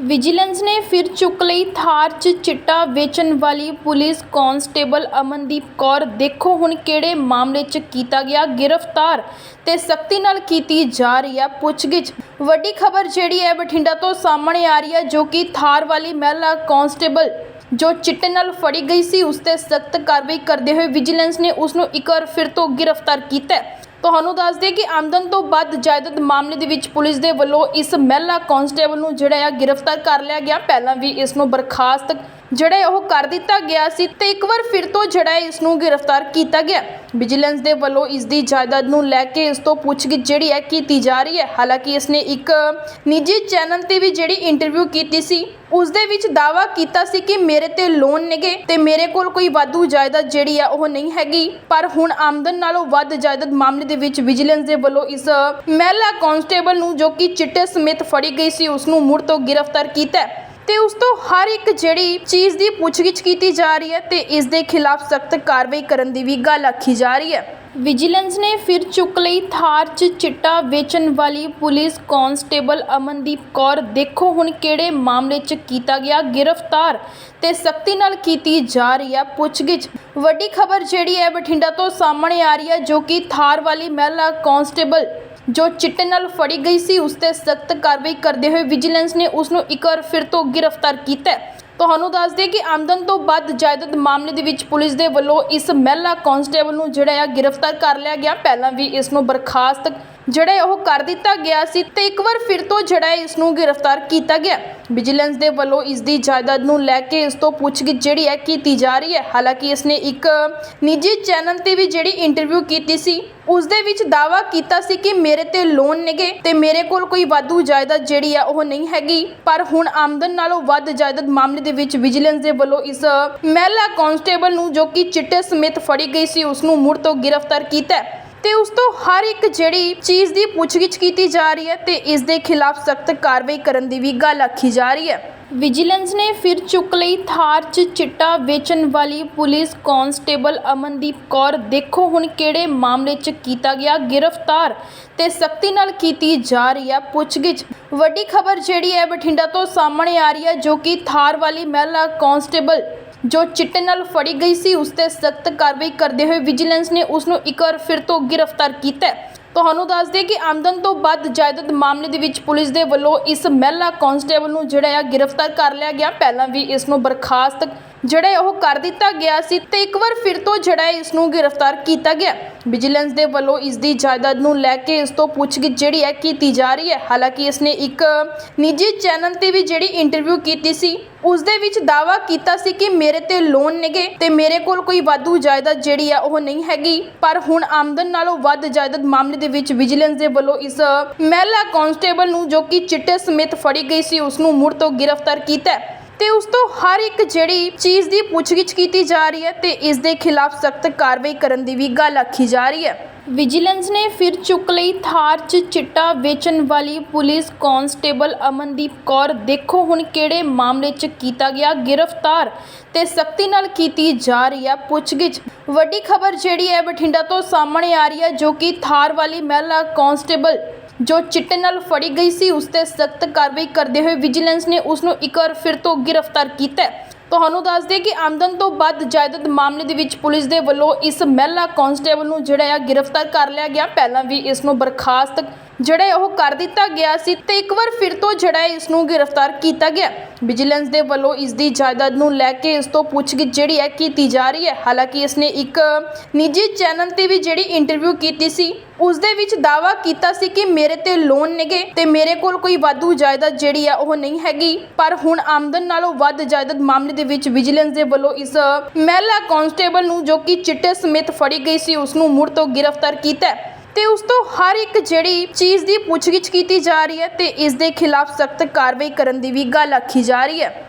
Vigilance ਨੇ ਫਿਰ ਚੁੱਕ ਲਈ ਥਾਰ 'ਚ ਚਿੱਟਾ ਵੇਚਣ ਵਾਲੀ ਪੁਲਿਸ ਕਾਂਸਟੇਬਲ ਅਮਨਦੀਪ ਕੌਰ। ਦੇਖੋ ਹੁਣ ਕਿਹੜੇ ਮਾਮਲੇ 'ਚ ਕੀਤਾ ਗਿਆ ਗ੍ਰਿਫਤਾਰ ਤੇ ਸਖਤੀ ਨਾਲ ਕੀਤੀ ਜਾ ਰਹੀ ਹੈ ਪੁੱਛਗਿੱਛ। ਵੱਡੀ ਖਬਰ ਜਿਹੜੀ ਹੈ ਬਠਿੰਡਾ ਤੋਂ ਸਾਹਮਣੇ ਆ ਰਹੀ ਹੈ ਜੋ ਕਿ ਥਾਰ ਵਾਲੀ ਮਹਿਲਾ ਕਾਂਸਟੇਬਲ ਜੋ ਚਿੱਟੇ ਨਾਲ ਫੜੀ ਗਈ ਸੀ, ਉਸ ਤੇ ਸਖਤ ਕਾਰਵਾਈ ਕਰਦੇ ਹੋਏ ਵਿਜੀਲੈਂਸ ਨੇ ਉਸ ਨੂੰ ਇੱਕ ਵਾਰ ਫਿਰ ਤੋਂ ਗ੍ਰਿਫਤਾਰ ਕੀਤਾ ਹੈ। ਤੁਹਾਨੂੰ ਦੱਸ ਦਈਏ ਕਿ ਆਮਦਨ ਤੋਂ ਵੱਧ ਜਾਇਦਾਦ ਮਾਮਲੇ ਦੇ ਵਿੱਚ ਪੁਲਿਸ ਦੇ ਵੱਲੋਂ ਇਸ ਮਹਿਲਾ ਕਾਂਸਟੇਬਲ ਨੂੰ ਜਿਹੜਾ ਆ ਗ੍ਰਿਫਤਾਰ ਕਰ ਲਿਆ ਗਿਆ। ਪਹਿਲਾਂ ਵੀ ਇਸ ਨੂੰ ਬਰਖਾਸਤ ਜਿਹੜਾ ਉਹ ਕਰ ਦਿੱਤਾ ਗਿਆ ਸੀ ਤੇ ਇੱਕ ਵਾਰ ਫਿਰ ਤੋਂ ਜਿਹੜਾ ਇਸ ਨੂੰ ਗ੍ਰਿਫਤਾਰ ਕੀਤਾ ਗਿਆ। ਵਿਜੀਲੈਂਸ ਦੇ ਵੱਲੋਂ ਇਸ ਦੀ ਜਾਇਦਾਦ ਨੂੰ ਲੈ ਕੇ ਇਸ ਤੋਂ ਪੁੱਛਗਿੱਛ ਜਿਹੜੀ ਹੈ ਕੀਤੀ ਜਾ ਰਹੀ ਹੈ। ਹਾਲਾਂਕਿ ਇਸ ਨੇ ਇੱਕ ਨਿੱਜੀ ਚੈਨਲ ਤੇ ਵੀ ਜਿਹੜੀ ਇੰਟਰਵਿਊ ਕੀਤੀ ਸੀ, ਉਸ ਦੇ ਵਿੱਚ ਦਾਵਾ ਕੀਤਾ ਸੀ ਕਿ ਮੇਰੇ ਤੇ ਲੋਨ ਨੇਗੇ ਤੇ ਮੇਰੇ ਕੋਲ ਕੋਈ ਵਾਧੂ ਜਾਇਦਾਦ ਜਿਹੜੀ ਆ ਉਹ ਨਹੀਂ ਹੈਗੀ। ਪਰ ਹੁਣ ਆਮਦਨ ਨਾਲੋਂ ਵੱਧ ਜਾਇਦਾਦ ਮਾਮਲੇ ਦੇ ਵਿੱਚ ਵਿਜੀਲੈਂਸ ਦੇ ਵੱਲੋਂ ਇਸ ਮਹਿਲਾ ਕਾਂਸਟੇਬਲ ਨੂੰ ਜੋ ਕਿ ਚਿੱਟੇ ਸਮੇਤ ਫੜੀ ਗਈ ਸੀ, ਉਸ ਨੂੰ ਮੁੜ ਤੋਂ ਗ੍ਰਿਫਤਾਰ ਕੀਤਾ ਤੇ ਉਸ ਤੋਂ ਹਰ ਇੱਕ ਜਿਹੜੀ ਚੀਜ਼ ਦੀ ਪੁੱਛਗਿੱਛ ਕੀਤੀ ਜਾ ਰਹੀ ਹੈ ਤੇ ਇਸ ਦੇ ਖਿਲਾਫ ਸਖਤ ਕਾਰਵਾਈ ਕਰਨ ਦੀ ਵੀ ਗੱਲ ਆਖੀ ਜਾ ਰਹੀ ਹੈ। ਵਿਜੀਲੈਂਸ ਨੇ ਫਿਰ ਚੁੱਕ ਲਈ ਥਾਰ 'ਚ ਚਿੱਟਾ ਵੇਚਣ ਵਾਲੀ ਪੁਲਿਸ ਕਾਂਸਟੇਬਲ ਅਮਨਦੀਪ ਕੌਰ, ਦੇਖੋ ਹੁਣ ਕਿਹੜੇ ਮਾਮਲੇ 'ਚ ਕੀਤਾ ਗਿਆ ਗ੍ਰਿਫਤਾਰ ਤੇ ਸਖਤੀ ਨਾਲ ਕੀਤੀ ਜਾ ਰਹੀ ਹੈ ਪੁੱਛਗਿੱਛ। ਵੱਡੀ ਖਬਰ ਜਿਹੜੀ ਹੈ ਬਠਿੰਡਾ ਤੋਂ ਸਾਹਮਣੇ ਆ ਰਹੀ ਹੈ ਜੋ ਕਿ ਥਾਰ ਵਾਲੀ ਮਹਿਲਾ ਕਾਂਸਟੇਬਲ ਜੋ ਚਿੱਟੇ ਨਾਲ ਫੜੀ ਗਈ ਸੀ ਉਸ ਤੇ ਸਖਤ ਕਾਰਵਾਈ ਕਰਦੇ ਹੋਏ ਵਿਜੀਲੈਂਸ ਨੇ ਉਸ ਨੂੰ ਇੱਕ ਵਾਰ ਫਿਰ ਤੋਂ ਗ੍ਰਿਫਤਾਰ ਕੀਤਾ ਹੈ। ਤੁਹਾਨੂੰ ਦੱਸ ਦਈਏ ਕਿ ਆਮਦਨ ਤੋਂ ਵੱਧ ਜਾਇਦਾਦ ਮਾਮਲੇ ਦੇ ਵਿੱਚ ਪੁਲਿਸ ਦੇ ਵੱਲੋਂ ਇਸ ਮਹਿਲਾ ਕਾਂਸਟੇਬਲ ਨੂੰ ਜਿਹੜਾ ਆ ਗ੍ਰਿਫਤਾਰ ਕਰ ਲਿਆ ਗਿਆ। ਪਹਿਲਾਂ ਵੀ ਇਸ ਨੂੰ ਬਰਖਾਸਤ ਜਿਹੜਾ ਉਹ ਕਰ ਦਿੱਤਾ ਗਿਆ ਸੀ ਤੇ ਇੱਕ ਵਾਰ ਫਿਰ ਤੋਂ ਜਿਹੜਾ ਹੈ ਇਸ ਨੂੰ ਗ੍ਰਿਫਤਾਰ ਕੀਤਾ ਗਿਆ। ਵਿਜੀਲੈਂਸ ਦੇ ਵੱਲੋਂ ਇਸ ਦੀ ਜਾਇਦਾਦ ਨੂੰ ਲੈ ਕੇ ਇਸ ਤੋਂ ਪੁੱਛਗਿੱਛ ਜਿਹੜੀ ਹੈ ਕੀਤੀ ਜਾ ਰਹੀ ਹੈ। ਹਾਲਾਂਕਿ ਇਸ ਨੇ ਇੱਕ ਨਿੱਜੀ ਚੈਨਲ ਤੇ ਵੀ ਜਿਹੜੀ ਇੰਟਰਵਿਊ ਕੀਤੀ ਸੀ, ਉਸ ਦੇ ਵਿੱਚ ਦਾਵਾ ਕੀਤਾ ਸੀ ਕਿ ਮੇਰੇ ਤੇ ਲੋਨ ਨੇਗੇ ਤੇ ਮੇਰੇ ਕੋਲ ਕੋਈ ਵਾਧੂ ਜਾਇਦਾਦ ਜਿਹੜੀ ਆ ਉਹ ਨਹੀਂ ਹੈਗੀ। ਪਰ ਹੁਣ ਆਮਦਨ ਨਾਲੋਂ ਵੱਧ ਜਾਇਦਾਦ ਮਾਮਲੇ ਦੇ ਵਿੱਚ ਵਿਜੀਲੈਂਸ ਦੇ ਵੱਲੋਂ ਇਸ ਮਹਿਲਾ ਕਾਂਸਟੇਬਲ ਨੂੰ ਜੋ ਕਿ ਚਿੱਟੇ ਸਮੇਤ ਫੜੀ ਗਈ ਸੀ, ਉਸ ਨੂੰ ਮੁੜ ਤੋਂ ਗ੍ਰਿਫਤਾਰ ਕੀਤਾ ਤੇ ਉਸ ਤੋਂ ਹਰ ਇੱਕ ਜਿਹੜੀ ਚੀਜ਼ ਦੀ ਪੁੱਛਗਿੱਛ ਕੀਤੀ ਜਾ ਰਹੀ ਹੈ ਤੇ ਇਸ ਦੇ ਖਿਲਾਫ ਸਖਤ ਕਾਰਵਾਈ ਕਰਨ ਦੀ ਵੀ ਗੱਲ ਆਖੀ ਜਾ ਰਹੀ ਹੈ। ਵਿਜੀਲੈਂਸ ਨੇ ਫਿਰ ਚੁੱਕ ਲਈ ਥਾਰ 'ਚ ਚਿੱਟਾ ਵੇਚਣ ਵਾਲੀ ਪੁਲਿਸ ਕਾਂਸਟੇਬਲ ਅਮਨਦੀਪ ਕੌਰ, ਦੇਖੋ ਹੁਣ ਕਿਹੜੇ ਮਾਮਲੇ 'ਚ ਕੀਤਾ ਗਿਆ ਗ੍ਰਿਫਤਾਰ ਤੇ ਸਖਤੀ ਨਾਲ ਕੀਤੀ ਜਾ ਰਹੀ ਹੈ ਪੁੱਛਗਿੱਛ। ਵੱਡੀ ਖਬਰ ਜਿਹੜੀ ਹੈ ਬਠਿੰਡਾ ਤੋਂ ਸਾਹਮਣੇ ਆ ਰਹੀ ਹੈ ਜੋ ਕਿ ਥਾਰ ਵਾਲੀ ਮਹਿਲਾ ਕਾਂਸਟੇਬਲ ਜੋ ਚਿੱਟੇ ਨਾਲ ਫੜੀ ਗਈ ਸੀ, ਉਸ ਤੇ ਸਖਤ ਕਾਰਵਾਈ ਕਰਦੇ ਹੋਏ ਵਿਜੀਲੈਂਸ ਨੇ ਉਸ ਨੂੰ ਇੱਕ ਵਾਰ ਫਿਰ ਤੋਂ ਗ੍ਰਿਫਤਾਰ ਕੀਤਾ ਹੈ। ਤੁਹਾਨੂੰ ਦੱਸ ਦਈਏ ਕਿ ਆਮਦਨ ਤੋਂ ਵੱਧ ਜਾਇਦਾਦ ਮਾਮਲੇ ਦੇ ਵਿੱਚ ਪੁਲਿਸ ਦੇ ਵੱਲੋਂ ਇਸ ਮਹਿਲਾ ਕਾਂਸਟੇਬਲ ਨੂੰ ਜਿਹੜਾ ਆ ਗ੍ਰਿਫਤਾਰ ਕਰ ਲਿਆ ਗਿਆ। ਪਹਿਲਾਂ ਵੀ ਇਸ ਨੂੰ ਬਰਖਾਸਤ ਜਿਹੜਾ ਉਹ ਕਰ ਦਿੱਤਾ ਗਿਆ ਸੀ ਤੇ ਇੱਕ ਵਾਰ ਫਿਰ ਤੋਂ ਜਿਹੜਾ ਇਸ ਨੂੰ ਗ੍ਰਿਫਤਾਰ ਕੀਤਾ ਗਿਆ। ਵਿਜੀਲੈਂਸ ਦੇ ਵੱਲੋਂ ਇਸ ਦੀ ਜਾਇਦਾਦ ਨੂੰ ਲੈ ਕੇ ਇਸ ਤੋਂ ਪੁੱਛਗਿੱਛ ਜਿਹੜੀ ਹੈ ਕੀਤੀ ਜਾ ਰਹੀ ਹੈ। ਹਾਲਾਂਕਿ ਇਸ ਨੇ ਇੱਕ ਨਿੱਜੀ ਚੈਨਲ ਤੇ ਵੀ ਜਿਹੜੀ ਇੰਟਰਵਿਊ ਕੀਤੀ ਸੀ, ਉਸ ਦੇ ਵਿੱਚ ਦਾਵਾ ਕੀਤਾ ਸੀ ਕਿ ਮੇਰੇ ਤੇ ਲੋਨ ਨੇਗੇ ਤੇ ਮੇਰੇ ਕੋਲ ਕੋਈ ਵਾਧੂ ਜਾਇਦਾਦ ਜਿਹੜੀ ਆ ਉਹ ਨਹੀਂ ਹੈਗੀ। ਪਰ ਹੁਣ ਆਮਦਨ ਨਾਲੋਂ ਵੱਧ ਜਾਇਦਾਦ ਮਾਮਲੇ ਦੇ ਵਿੱਚ ਵਿਜੀਲੈਂਸ ਦੇ ਵੱਲੋਂ ਇਸ ਮਹਿਲਾ ਕਾਂਸਟੇਬਲ ਨੂੰ ਜੋ ਕਿ ਚਿੱਟੇ ਸਮੇਤ ਫੜੀ ਗਈ ਸੀ, ਉਸ ਨੂੰ ਮੁੜ ਤੋਂ ਗ੍ਰਿਫਤਾਰ ਕੀਤਾ ਤੇ ਉਸ ਤੋਂ ਹਰ ਇੱਕ ਜਿਹੜੀ ਚੀਜ਼ ਦੀ ਪੁੱਛਗਿੱਛ ਕੀਤੀ ਜਾ ਰਹੀ ਹੈ ਤੇ ਇਸ ਦੇ ਖਿਲਾਫ ਸਖਤ ਕਾਰਵਾਈ ਕਰਨ ਦੀ ਵੀ ਗੱਲ ਆਖੀ ਜਾ ਰਹੀ ਹੈ। ਵਿਜੀਲੈਂਸ ਨੇ ਫਿਰ ਚੁੱਕ ਲਈ ਥਾਰ 'ਚ ਚਿੱਟਾ ਵੇਚਣ ਵਾਲੀ ਪੁਲਿਸ ਕਾਂਸਟੇਬਲ ਅਮਨਦੀਪ ਕੌਰ, ਦੇਖੋ ਹੁਣ ਕਿਹੜੇ ਮਾਮਲੇ 'ਚ ਕੀਤਾ ਗਿਆ ਗ੍ਰਿਫਤਾਰ ਤੇ ਸਖਤੀ ਨਾਲ ਕੀਤੀ ਜਾ ਰਹੀ ਹੈ ਪੁੱਛਗਿੱਛ। ਵੱਡੀ ਖਬਰ ਜਿਹੜੀ ਹੈ ਬਠਿੰਡਾ ਤੋਂ ਸਾਹਮਣੇ ਆ ਰਹੀ ਹੈ ਜੋ ਕਿ ਥਾਰ ਵਾਲੀ ਮਹਿਲਾ ਕਾਂਸਟੇਬਲ ਜੋ ਚਿੱਟੇ ਨਾਲ ਫੜੀ ਗਈ ਸੀ, ਉਸ ਤੇ ਸਖਤ ਕਾਰਵਾਈ ਕਰਦੇ ਹੋਏ ਵਿਜੀਲੈਂਸ ਨੇ ਉਸ ਨੂੰ ਇੱਕ ਵਾਰ ਫਿਰ ਤੋਂ ਗ੍ਰਿਫਤਾਰ ਕੀਤਾ ਹੈ। ਤੁਹਾਨੂੰ ਦੱਸ ਦਈਏ ਕਿ ਆਮਦਨ ਤੋਂ ਵੱਧ ਜਾਇਦਾਦ ਮਾਮਲੇ ਦੇ ਵਿੱਚ ਪੁਲਿਸ ਦੇ ਵੱਲੋਂ ਇਸ ਮਹਿਲਾ ਕਾਂਸਟੇਬਲ ਨੂੰ ਜਿਹੜਾ ਆ ਗ੍ਰਿਫਤਾਰ ਕਰ ਲਿਆ ਗਿਆ। ਪਹਿਲਾਂ ਵੀ ਇਸ ਨੂੰ ਬਰਖਾਸਤ ਜਿਹੜਾ ਉਹ ਕਰ ਦਿੱਤਾ ਗਿਆ ਸੀ ਤੇ ਇੱਕ ਵਾਰ ਫਿਰ ਤੋਂ ਜਿਹੜਾ ਹੈ ਇਸ ਨੂੰ ਗ੍ਰਿਫਤਾਰ ਕੀਤਾ ਗਿਆ। ਵਿਜੀਲੈਂਸ ਦੇ ਵੱਲੋਂ ਇਸ ਦੀ ਜਾਇਦਾਦ ਨੂੰ ਲੈ ਕੇ ਇਸ ਤੋਂ ਪੁੱਛਗਿੱਛ ਜਿਹੜੀ ਹੈ ਕੀਤੀ ਜਾ ਰਹੀ ਹੈ। ਹਾਲਾਂਕਿ ਇਸ ਨੇ ਇੱਕ ਨਿੱਜੀ ਚੈਨਲ ਤੇ ਵੀ ਜਿਹੜੀ ਇੰਟਰਵਿਊ ਕੀਤੀ ਸੀ, ਉਸ ਦੇ ਵਿੱਚ ਦਾਵਾ ਕੀਤਾ ਸੀ ਕਿ ਮੇਰੇ ਤੇ ਲੋਨ ਨੇਗੇ ਤੇ ਮੇਰੇ ਕੋਲ ਕੋਈ ਵਾਧੂ ਜਾਇਦਾਦ ਜਿਹੜੀ ਆ ਉਹ ਨਹੀਂ ਹੈਗੀ। ਪਰ ਹੁਣ ਆਮਦਨ ਨਾਲੋਂ ਵੱਧ ਜਾਇਦਾਦ ਮਾਮਲੇ ਦੇ ਵਿੱਚ ਵਿਜੀਲੈਂਸ ਦੇ ਵੱਲੋਂ ਇਸ ਮਹਿਲਾ ਕਾਂਸਟੇਬਲ ਨੂੰ ਜੋ ਕਿ ਚਿੱਟੇ ਸਮੇਤ ਫੜੀ ਗਈ ਸੀ, ਉਸ ਨੂੰ ਮੁੜ ਤੋਂ ਗ੍ਰਿਫਤਾਰ ਕੀਤਾ ਤੇ ਉਸ ਤੋਂ ਹਰ ਇੱਕ ਜਿਹੜੀ ਚੀਜ਼ ਦੀ ਪੁੱਛਗਿੱਛ ਕੀਤੀ ਜਾ ਰਹੀ ਹੈ ਤੇ ਇਸ ਦੇ ਖਿਲਾਫ ਸਖਤ ਕਾਰਵਾਈ ਕਰਨ ਦੀ ਵੀ ਗੱਲ ਆਖੀ ਜਾ ਰਹੀ ਹੈ।